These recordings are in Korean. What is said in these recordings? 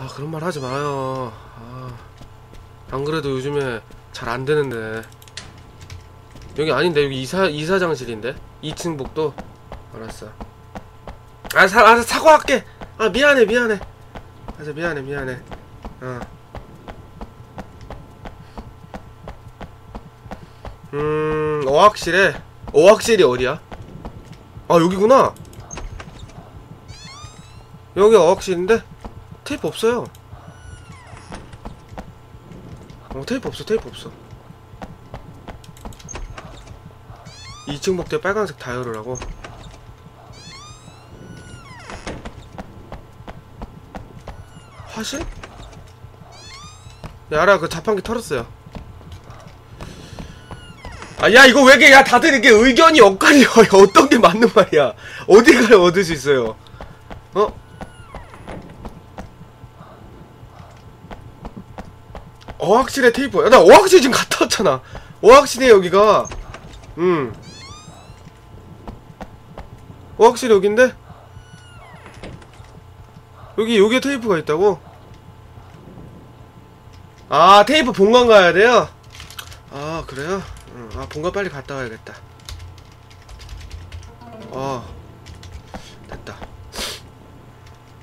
아 그런 말 하지 마요. 아, 안 그래도 요즘에 잘 안 되는데. 여기 아닌데 여기 이사 이사장실인데? 2층 복도? 알았어. 아 사, 알았어 사과할게. 아 미안해 미안해. 알았어 미안해 미안해. 어. 음 어학실에 어학실이 어디야? 아 여기구나. 여기 어학실인데 테이프 없어요. 어 테이프 없어 테이프 없어. 2층 복도에 빨간색 다이얼이라고. 화실? 야, 알아 그 자판기 털었어요. 아 야 이거 왜 이게 야 다들 이게 의견이 엇갈려. 어떤 게 맞는 말이야. 어디 가야 얻을 수 있어요. 어? 어학실에 테이프 야, 나 어학실 지금 갔다 왔잖아 어학실에 여기가 음 어학실 여긴데? 여기 여기에 테이프가 있다고? 아 테이프 본관 가야 돼요? 아 그래요? 응, 아 본관 빨리 갔다 와야겠다 어 됐다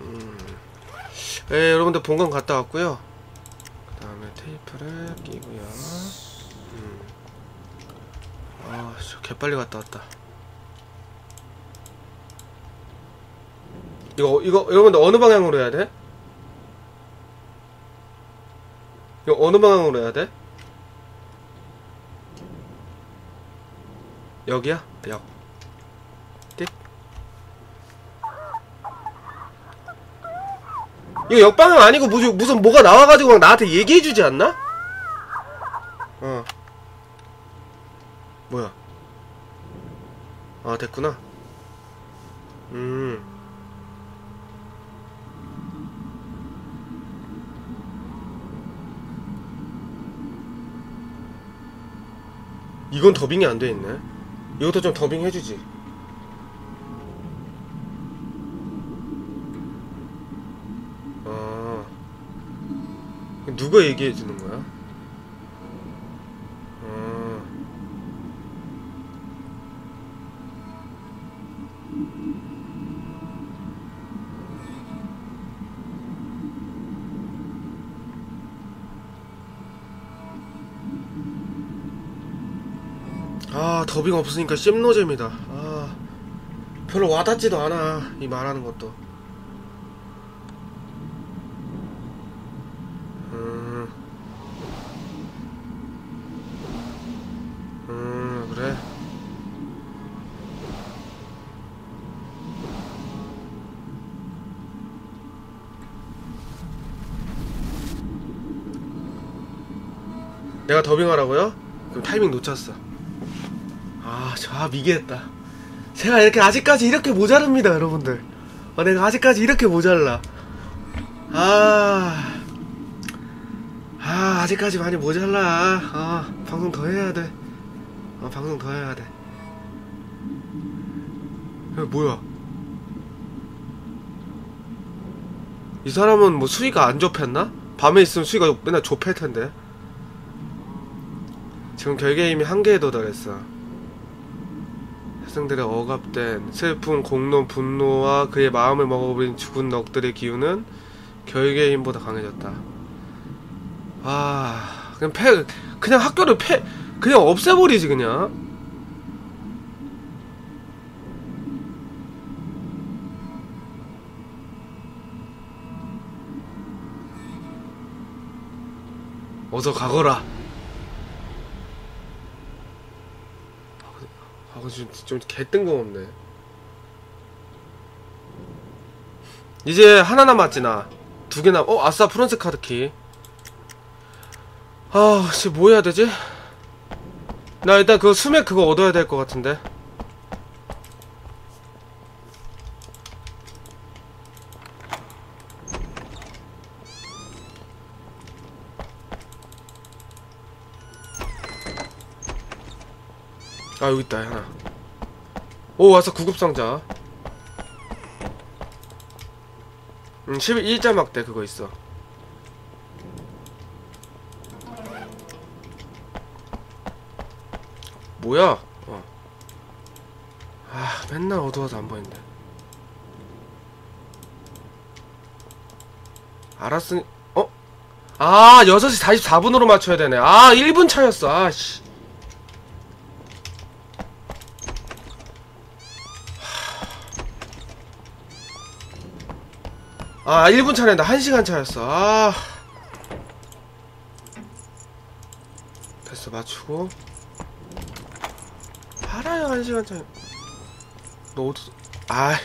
음. 예 여러분들 본관 갔다 왔고요 그 다음에 테이프를 끼고요 음. 아저 개빨리 갔다 왔다 이거 이거 여러분들 어느 방향으로 해야 돼? 이거 어느 방향으로 해야 돼? 여기야? 역. 이거 역방향 아니고 무슨 무슨 뭐가 나와가지고 막 나한테 얘기해주지 않나? 어. 뭐야? 아 됐구나. 음. 이건 더빙이 안 돼 있네. 이것도 좀 더빙 해주지. 누가 얘기해 주는 거야? 아, 아 더빙 없으니까 씹노잼이다. 아, 별로 와닿지도 않아 이 말하는 것도. 내가 더빙하라고요? 그럼 타이밍 놓쳤어. 아, 저 아, 미개했다. 제가 이렇게 아직까지 이렇게 모자릅니다, 여러분들. 어, 내가 아직까지 이렇게 모자라. 아, 아, 아직까지 많이 모자라. 아, 방송 더 해야 돼. 어, 방송 더 해야 돼. 야, 뭐야? 이 사람은 뭐 수위가 안 좁혔나? 밤에 있으면 수위가 맨날 좁힐 텐데. 지금 결계 힘이 한계에 도달했어. 학생들의 억압된 슬픈 공론 분노와 그의 마음을 먹어버린 죽은 넋들의 기운은 결계의 힘보다 강해졌다. 아, 그냥 패, 그냥 학교를 패, 그냥 없애버리지 그냥. 어서 가거라. 아, 근데 좀, 좀 개 뜬금없네. 이제 하나 남았지, 나. 두 개 남, 어, 아싸, 프런스 카드 키. 아, 씨, 뭐 해야 되지? 나 일단 그 수맥 그거 얻어야 될 것 같은데. 아, 여기 있다, 하나. 오, 왔어, 구급상자. 음, 11자 막대 그거 있어. 뭐야? 어. 아, 맨날 어두워서 안 보이는데. 알았으니, 어? 아, 6시 44분으로 맞춰야 되네. 아, 1분 차였어. 아, 씨. 아 1분 차례다 1시간 차였어. 아. 됐어 맞추고. 알아요 1시간 차너 어디 아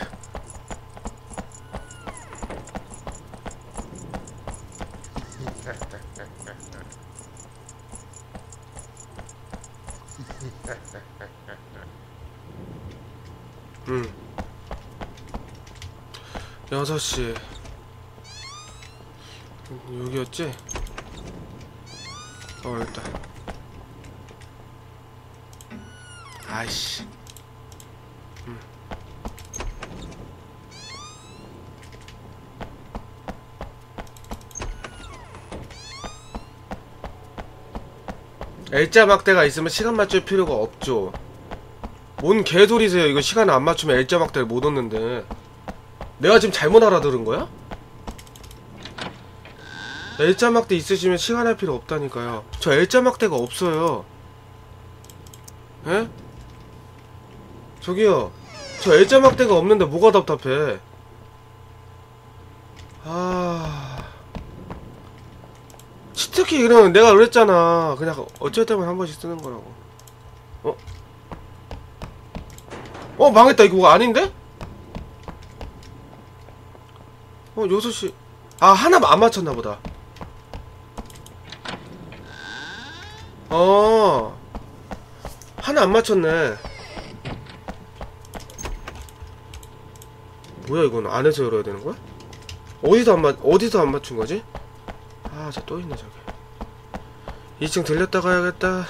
음. 6시 여기였지? 어 여기다 아이씨 음. L자 막대가 있으면 시간 맞출 필요가 없죠 뭔 개소리세요 이거 시간 안 맞추면 L자 막대를 못 얻는데 내가 지금 잘못 알아들은 거야? L자 막대 있으시면 시간 할 필요 없다니까요. 저 L자 막대가 없어요. 에? 저기요. 저 L자 막대가 없는데 뭐가 답답해. 아. 치트키 이러면 내가 그랬잖아. 그냥 어쩔 때만 한 번씩 쓰는 거라고. 어? 어, 망했다. 이거 뭐 아닌데? 어, 6시. 아, 하나 안 맞췄나 보다. 어 하나 안 맞췄네 뭐야 이건 안에서 열어야 되는 거야? 어디서 안 맞, 어디서 안 맞춘 거지? 아, 저 또 있네, 저기. 2층 들렸다 가야겠다.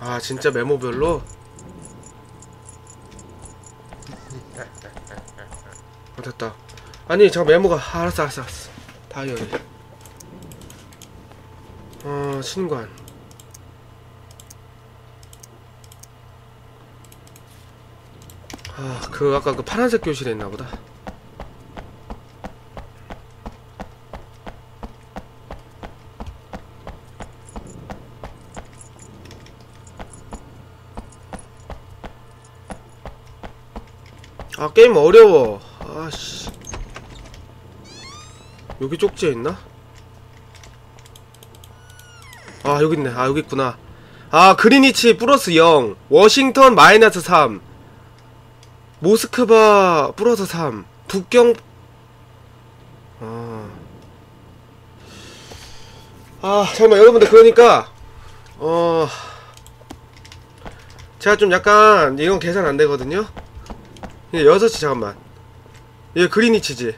아 진짜 메모별로? 어 됐다. 아니 저 메모가 아, 알았어 알았어 알았어. 다이어리 어 신관. 아 그 아까 그 파란색 교실에 있나 보다 아 게임 어려워. 아씨. 여기 쪽지에 있나? 아 여기 있네. 아 여기 있구나. 아 그리니치 플러스 0 워싱턴 마이너스 3 모스크바 플러스 3 북경 아, 아 잠깐만 여러분들 그러니까 어. 제가 좀 약간 이건 계산 안 되거든요 예, 6시 잠깐만 얘 그리니치지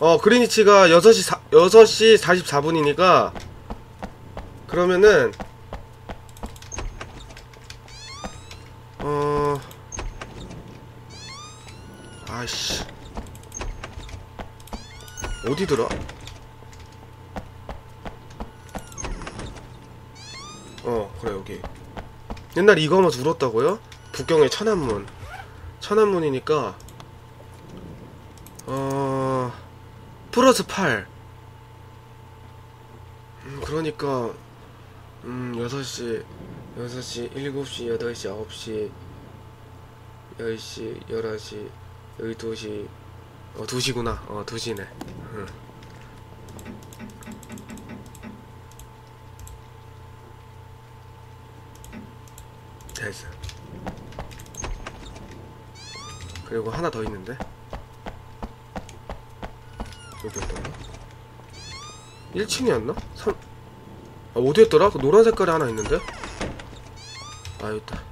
어 그리니치가 6시 사, 6시 44분이니까 그러면은 어 아이씨 어디더라? 어 그래 여기 옛날 이거 하면서 울었다고요? 북경의 천안문. 천안문이니까 어 플러스 8 음, 그러니까 음 6시 6시 7시 8시 9시 10시 11시 12시. 어 2시구나. 어 2시네. 응. 됐어 그리고 하나 더 있는데? 여기였던가? 1층이었나? 3... 아 어디였더라? 그 노란 색깔이 하나 있는데? 아 여기 있다.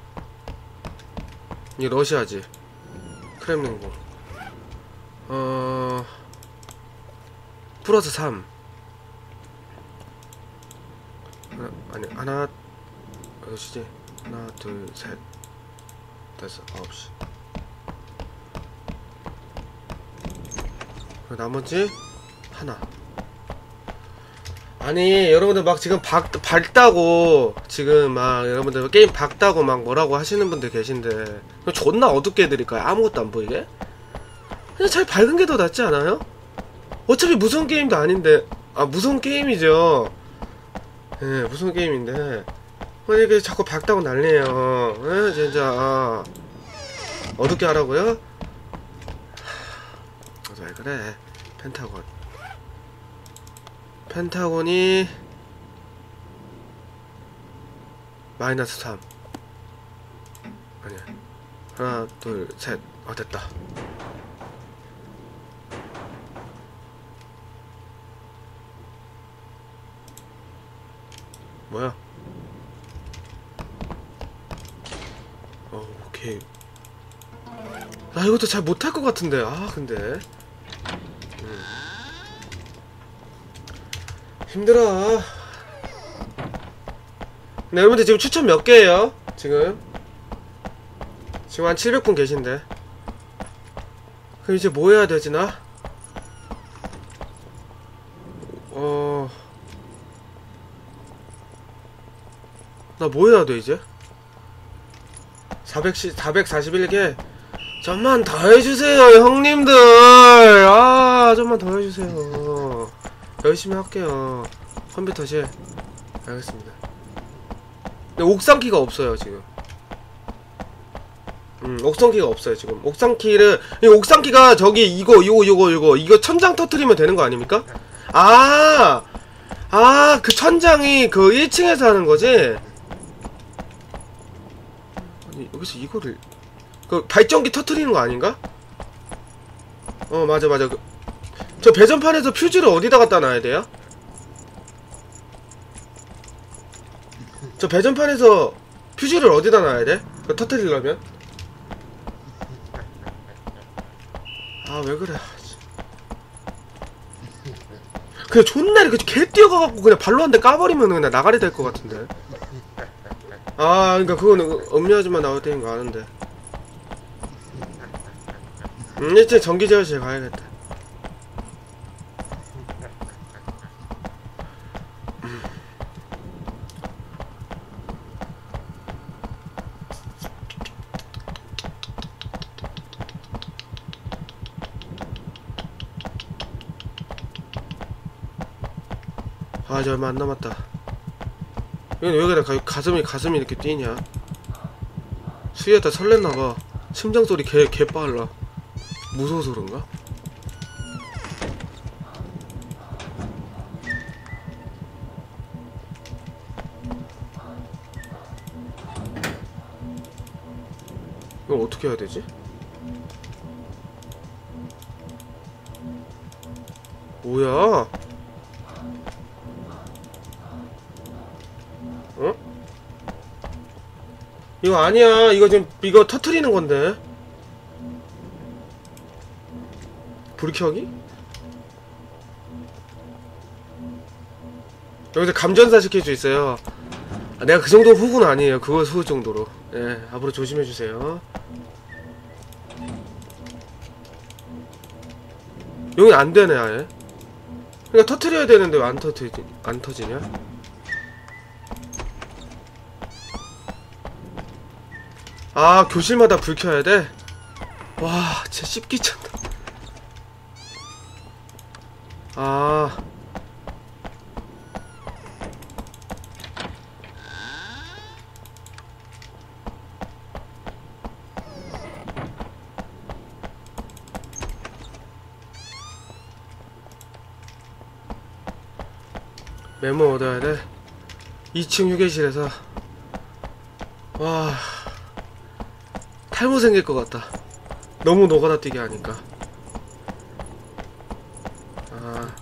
이게 러시아지. 크렘린궁 어 플러스 3 하나, 아니 하나 몇시지? 하나 둘셋. 다섯 아홉 시 그리고 나머지 하나 아니 여러분들 막 지금 박, 밝다고 지금 막 여러분들 게임 밝다고 막 뭐라고 하시는 분들 계신데 존나 어둡게 해드릴까요? 아무것도 안 보이게? 그냥 잘 밝은 게 더 낫지 않아요? 어차피 무서운 게임도 아닌데 아 무서운 게임이죠 예 무서운 게임인데 왜 이렇게 자꾸 밝다고 난리에요 예 진짜 아, 어둡게 하라고요? 하, 왜 그래? 펜타곤. 펜타곤이 마이너스 3 아니야. 하나 둘셋 아 됐다. 뭐야? 어 오케이. 아 이것도 잘 못할 것 같은데. 아 근데. 음. 힘들어. 네 여러분들 지금 추천 몇 개예요? 지금? 지금 한 700분 계신데. 그럼 이제 뭐 해야 되지 나? 어... 나 뭐 해야 돼 이제? 400, 441개. 좀만 더 해주세요 형님들. 아 좀만 더 해주세요 열심히 할게요 컴퓨터실 알겠습니다 근데 옥상 키가 없어요 지금 음 옥상 키가 없어요 지금 옥상 키를 이 옥상 키가 저기 이거 이거 이거 이거 이거 천장 터트리면 되는 거 아닙니까? 아! 아, 그 천장이 그 1층에서 하는 거지? 아니, 여기서 이거를, 그 발전기 터트리는 거 아닌가? 어, 맞아, 맞아. 그, 저 배전판에서 퓨즈를 어디다 갖다 놔야 돼요? 저 배전판에서 퓨즈를 어디다 놔야 돼? 그 터트리려면? 아, 왜 그래. 그냥 존나 이렇게 개 뛰어가갖고 그냥 발로 한 대 까버리면 그냥 나가리 될 것 같은데. 아, 그니까 그거는 음료아줌마 나올 때인 거 아는데. 음, 일단 전기 제어실 가야겠다. 이제 얼마 안 남았다. 이건 왜 그래? 가, 가슴이, 가슴이 이렇게 뛰냐? 수희한테 설렜나봐. 심장 소리 개, 개 빨라. 무서워서 그런가? 이걸 어떻게 해야 되지? 뭐야? 이거 아니야. 이거 지금 이거 터트리는 건데. 불 켜기? 여기서 감전사 시킬 수 있어요. 아, 내가 그 정도 후군 아니에요. 그거 후 정도로. 예, 앞으로 조심해 주세요. 여기 안 되네 아예. 그러니까 터트려야 되는데 왜 안 터트지 안 터지냐? 아 교실마다 불 켜야 돼? 와 진짜 씹기 찬다. 아. 메모 얻어야 돼. 2층 휴게실에서. 와 탈모 생길 것 같다. 너무 노가다 뛰게 하니까. 아.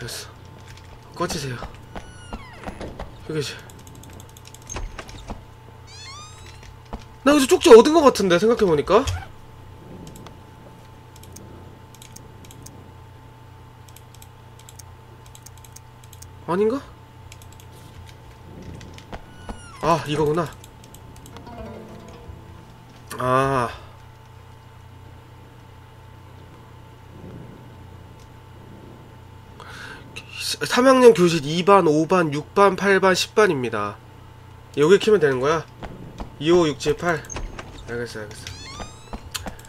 됐어. 꺼지세요. 휴게실. 나 여기서 쪽지 얻은 것 같은데 생각해보니까 아닌가? 아 이거구나 아 3학년 교실 2반, 5반, 6반, 8반, 10반입니다. 여기 키면 되는 거야? 2, 5, 6, 7, 8. 알겠어, 알겠어.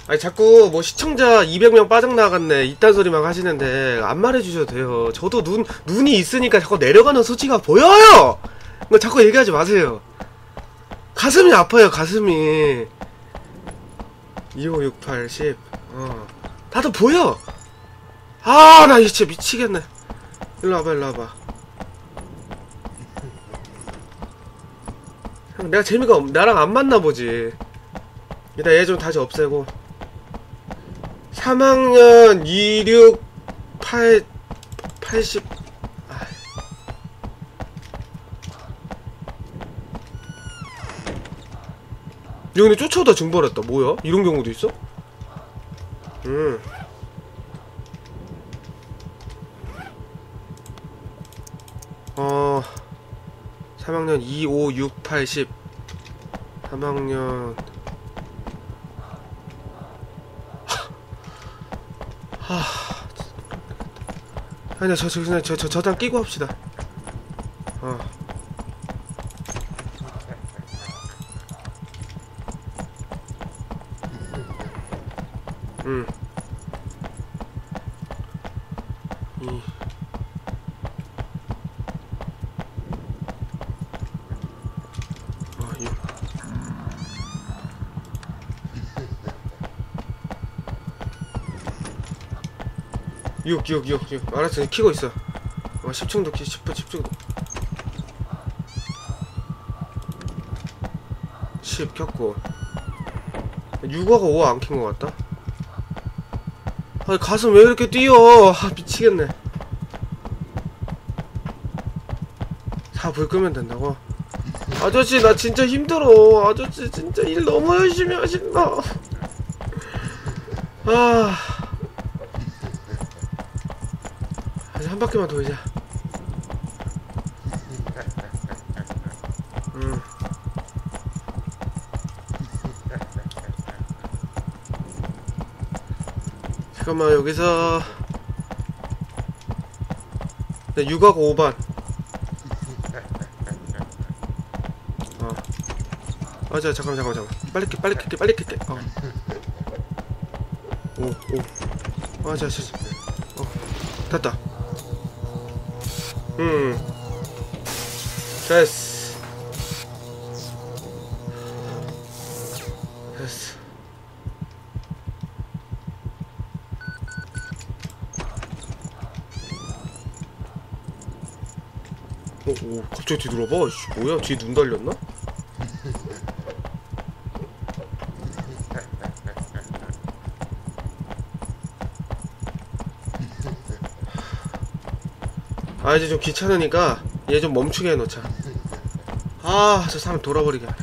아니, 자꾸 뭐 시청자 200명 빠져나갔네. 이딴 소리 만 하시는데, 안 말해주셔도 돼요. 저도 눈, 눈이 있으니까 자꾸 내려가는 수치가 보여요! 뭐 자꾸 얘기하지 마세요. 가슴이 아파요, 가슴이. 2, 5, 6, 8, 10. 어. 다들 보여! 아, 나 진짜 미치겠네. 일로 와봐 일로 와봐 형 내가 재미가 없 나랑 안 맞나 보지 일단 얘 좀 다시 없애고 3학년 26 8 80 아. 야 근데 쫓아오다 증발했다 뭐야? 이런 경우도 있어? 음 어 3학년 2, 5, 6, 8, 10 3학년 하 아니야 저, 저 그냥 저, 저 저장 끼고 합시다. 어. 음. 이 6, 6, 6, 6. 알았어, 키고 있어. 어, 10층도 키, 10, 10층도. 10 켰고. 6하고 5 안 킨 것 같다. 아 가슴 왜 이렇게 뛰어? 아, 미치겠네. 다불 끄면 된다고? 아저씨, 나 진짜 힘들어. 아저씨, 진짜 일 너무 열심히 하신다. 아. 한 바퀴만 돌자 음. 잠깐만 여기서. 네, 6하고 5반. 맞아 잠깐만 잠깐만 잠깐만. 빨리 켜 빨리 켜 빨리 켜 어. 오오. 맞아 진짜 어 됐다 음 됐어 됐어 어, 오, 갑자기 뒤돌아봐. 씨, 뭐야? 뒤에 눈 달렸나? 아 이제 좀 귀찮으니까 얘 좀 멈추게 해놓자. 아 저 사람 돌아버리게 하네.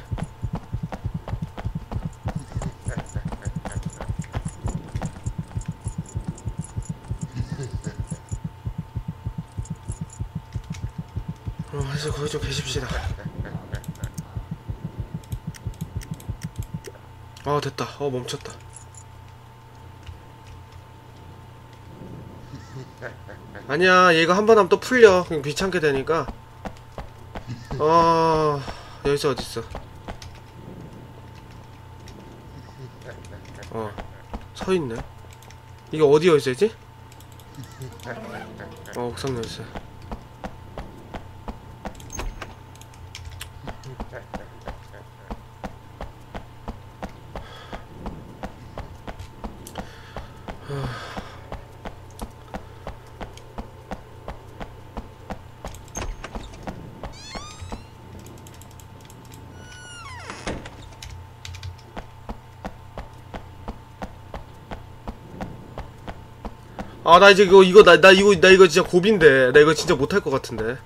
어 거기 좀 계십시다. 아 됐다. 어 멈췄다 아니야 얘가 한 번 하면 또 풀려. 그냥 귀찮게 되니까. 어 여기서 어딨어? 어 서있네. 이게 어디 열쇠지? 어 옥상 열쇠 아 나 이제 이거 이거 나, 나 이거 나 이거 진짜 고비인데. 나 이거 진짜 못할 것 같은데